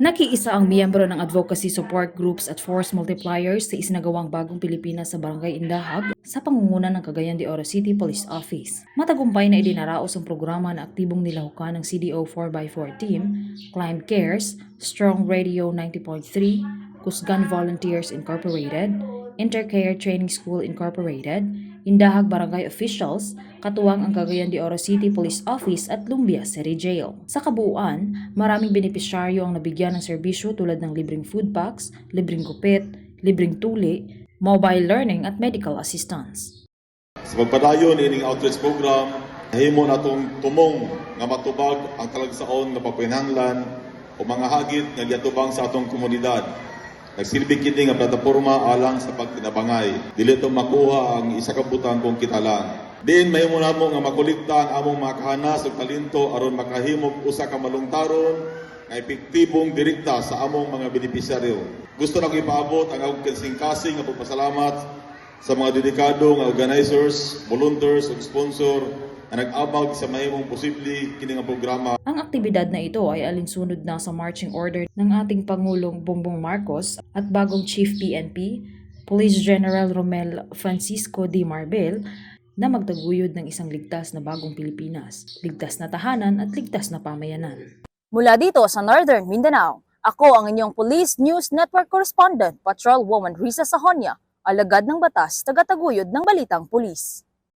Nakiisa ang miyembro ng advocacy support groups at force multipliers sa isinagawang bagong Pilipinas sa Barangay Indahag sa pangunguna ng Cagayan de Oro City Police Office. Matagumpay na idinaraos ang programa na aktibong nilahukan ng CDO 4x4 team, Climb Cares, Strong Radio 90.3, Kusgan Volunteers Incorporated, Intercare Training School Incorporated, Indahag Barangay Officials, katuwang ang Cagayan de Oro City Police Office at Lumbia City Jail. Sa kabuuan, maraming benepisyaryo ang nabigyan ng serbisyo tulad ng libreng food packs, libreng gupit, libreng tuli, mobile learning at medical assistance. Sa pagpadayon ining outreach program, himo natong tumong nga matubag ang talagsaon nga pagpinahanglan o mga hagit nga giatubang sa atong komunidad. Nagsilbi kini nga plataporma alang sa pagtinabangay. Dili to makuha ang isa ka butang kung kita lang. Diin mahimo namo nga makolekta ang among mga kahanas ug talento aron makahimog usa ka malungtaron nga epektibong direkta sa among mga benepisyaryo. Gusto na ko ipaabot ang akong kasing-kasing nga pagpasalamat sa mga dedikado nga organizers, volunteers ug sponsor nga nag-abag sa mahimong posible kini nga programa Ang aktibidad na ito ay alinsunod na sa marching order ng ating Pangulong Bongbong Marcos at bagong Chief PNP, Police General Romel Francisco D. Marbel, na magtaguyod ng isang ligtas na bagong Pilipinas, ligtas na tahanan at ligtas na pamayanan. Mula dito sa Northern Mindanao, ako ang inyong Police News Network Correspondent, Patrol Woman Risa Sahonia, alagad ng batas, tagataguyod ng Balitang Pulis.